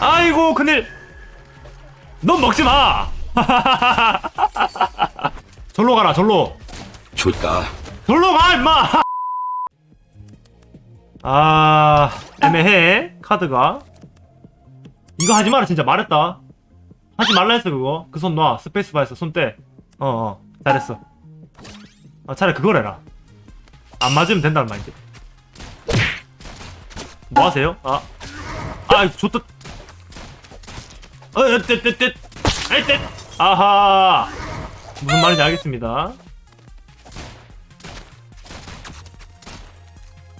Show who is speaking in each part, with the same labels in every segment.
Speaker 1: 아이고 큰일. 넌 먹지 마. 절로 가라 절로.
Speaker 2: 좋다.
Speaker 1: 절로 가 임마. 아 애매해 카드가. 이거 하지 마라 진짜. 말했다. 하지 말라 했어 그거. 그 손 놔. 스페이스바 했어 손 떼. 어어. 잘했어. 아 차라리 그걸 해라. 안 맞으면 된다는 말인데 뭐 하세요? 아, 아, 좋다. 어, 떼떼떼, 아이 떼. 아하. 무슨 말인지 알겠습니다.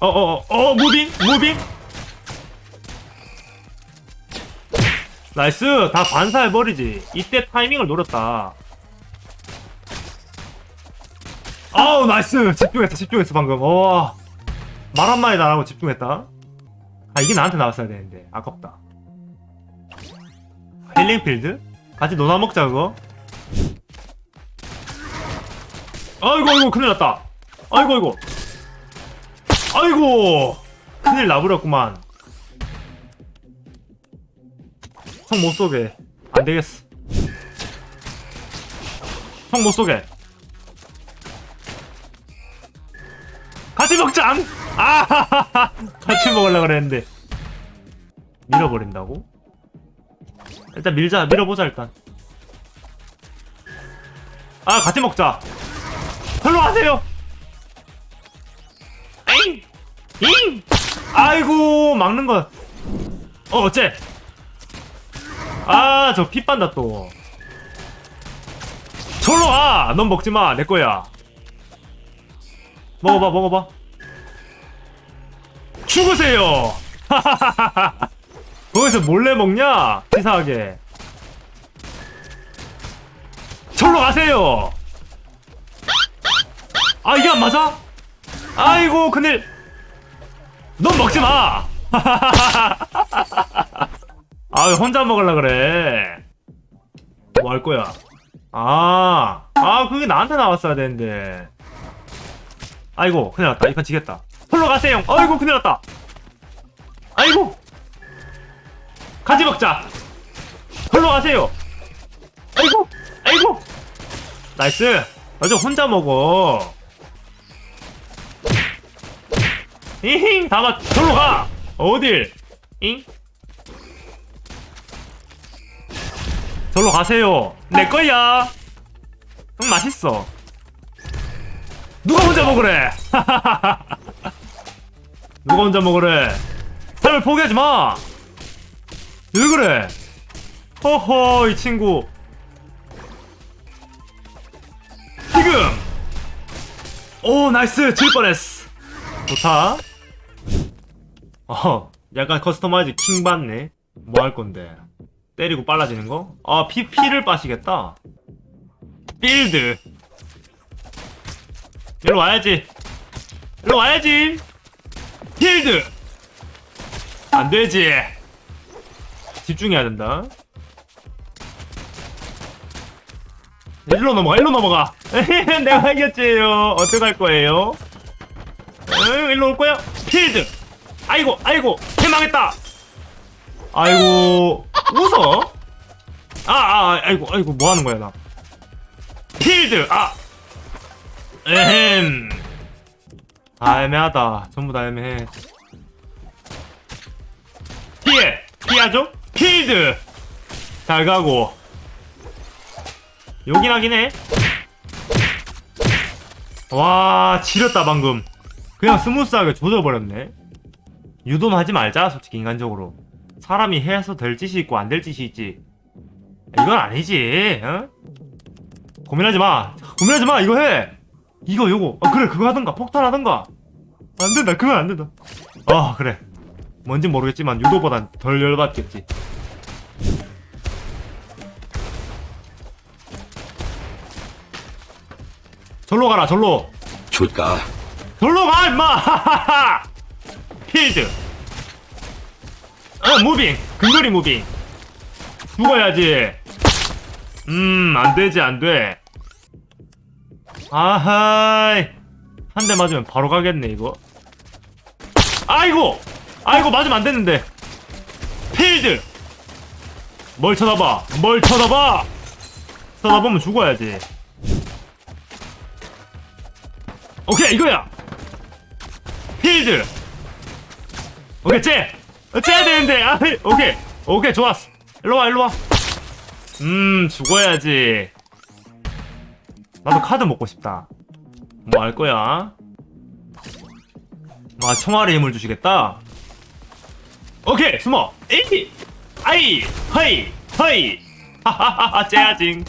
Speaker 1: 어, 어, 어, 어, 무빙, 무빙. 나이스, 다 반사해 버리지. 이때 타이밍을 노렸다. 아우, 나이스. 집중했어, 집중했어 방금. 와, 말 한마디도 안 하고 집중했다. 아 이게 나한테 나왔어야 되는데 아깝다 힐링필드? 같이 노나 먹자 그거. 아이고 아이고 큰일 났다. 아이고 아이고. 아이고. 큰일 나버렸구만. 총 못 쏘게 안 되겠어. 총 못 쏘게 같이 먹자! 아하하하 같이 먹으려고 그랬는데. 밀어버린다고? 일단 밀자 밀어보자 일단. 아 같이 먹자. 절로 가세요. 에잉! 잉! 아이고 막는 거어 어째? 아저 피 빤다 또. 절로 와 넌 먹지마 내 거야. 먹어봐 먹어봐. 죽으세요 거기서 몰래 먹냐? 치사하게. 절로 가세요. 아 이게 안 맞아? 아이고 큰일. 넌 먹지 마. 아 혼자 먹으려 그래? 뭐 할 거야? 아, 아, 그게 나한테 나왔어야 되는데. 아이고 큰일 났다. 이 판 지겠다. 홀로 가세요 아이고 큰일 났다. 아이고 가지 먹자. 홀로 가세요. 아이고 아이고. 나이스. 어제 혼자 먹어. 이힝 다만 절로 가. 어딜? 잉? 절로 가세요. 내 거야. 응 맛있어. 누가 혼자 먹으래? 누가 혼자 먹으래? 삶을 포기하지 마. 왜 그래? 허허 이 친구. 지금. 오 나이스 질 뻔했어. 좋다. 어 약간 커스터마이즈 킹 받네. 뭐 할 건데? 때리고 빨라지는 거? 아 피, 피를 빠시겠다. 빌드. 일로 와야지. 일로 와야지. 필드. 안 되지. 집중해야 된다. 일로 넘어가, 일로 넘어가. 내가 이겼지요. 어떡할 거예요? 응, 일로 올 거야? 필드. 아이고, 아이고, 해망했다. 아이고, 웃어? 아, 아, 아이고, 아이고, 뭐 하는 거야, 나. 필드, 아, 에헴. 아 애매하다. 전부 다 애매해. 피해! 피하죠? 필드! 잘 가고. 여긴 하긴 해. 와, 지렸다, 방금. 그냥 스무스하게 조져버렸네. 유도는 하지 말자, 솔직히, 인간적으로. 사람이 해서 될 짓이 있고 안 될 짓이 있지. 이건 아니지, 어? 고민하지 마. 고민하지 마, 이거 해! 이거 요거 아, 그래 그거 하던가 폭탄 하던가 안 된다 그건 안 된다 아 그래 뭔진 모르겠지만 유도보단 덜 열받겠지 절로 가라 절로.
Speaker 2: 좋다.
Speaker 1: 절로 가 임마. 필드. 아 무빙. 근거리 무빙. 죽어야지. 음 안되지 안돼. 아하이. 한 대 맞으면 바로 가겠네 이거. 아이고! 아이고 맞으면 안됐는데. 필드. 뭘 쳐다봐? 뭘 쳐다봐? 쳐다보면 죽어야지 오케이 이거야. 필드. 오케이 쟤. 쟤야 되는데. 아 오케이. 오케이 좋았어. 일로와 일로와. 음 죽어야지. 나도 카드 먹고 싶다. 뭐 할 거야? 아 청아리 힘을 주시겠다? 오케이 숨어. 에이 아이 허이 허이. 하하하하 쟤야징.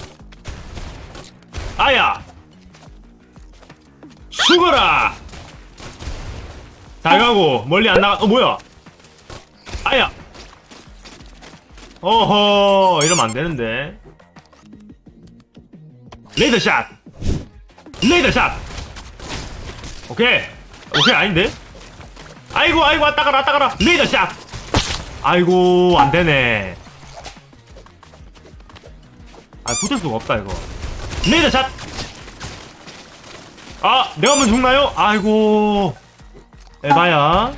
Speaker 1: 아야 죽어라! 잘 가고 멀리 안 나가 어 뭐야? 아야! 어허 이러면 안 되는데. 레이더샷! 레이더샷! 오케이. 오케이 아닌데? 아이고 아이고 왔다 가라 왔다 가라. 레이더샷! 아이고 안 되네. 아 붙을 수가 없다 이거. 레이더샷 아 내가 먼저 죽나요? 아이고. 에바야.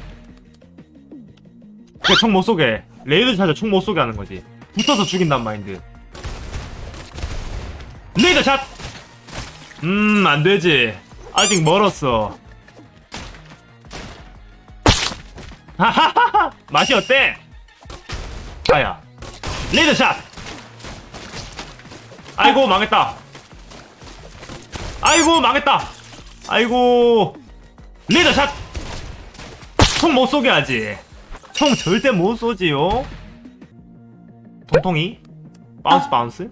Speaker 1: 그총 못 쏘게. 레이더샷을 총못 쏘게 하는 거지. 붙어서 죽인단 마인드. 레이더 샷! 음 안되지. 아직 멀었어. 하하하하! 맛이 어때? 아야. 레이더 샷! 아이고 망했다. 아이고 망했다 아이고. 리더샷! 총 못 쏘게 하지. 총 절대 못 쏘지요. 통통이? 바운스 바운스?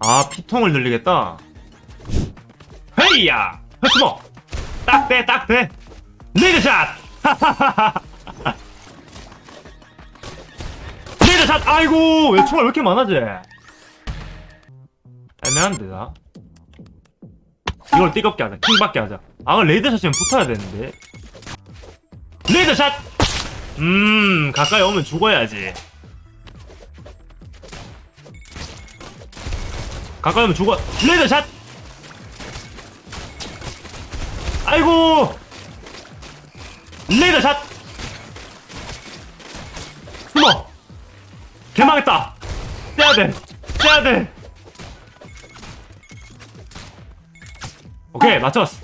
Speaker 1: 아 피통을 늘리겠다. 헤이야! 흐스모 딱대 딱대 리더샷! 리더샷! 아이고 왜 총알 왜 이렇게 많아지? 애매한데 나 이걸 뜨겁게 하자. 킹받게 하자. 아 레이더샷이면 붙어야 되는데. 레이더샷! 음 가까이 오면 죽어야지. 가까이 오면 죽어. 레이더샷! 아이고! 레이더샷! 숨어! 개망했다! 떼야돼! 떼야돼 오케이 맞췄어.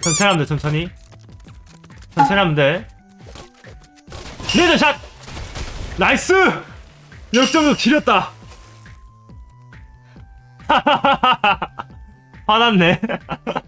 Speaker 1: 천천히 하면 돼 천천히. 천천히 하면 돼. 리드샷! 나이스! 역전극 지렸다. 화났네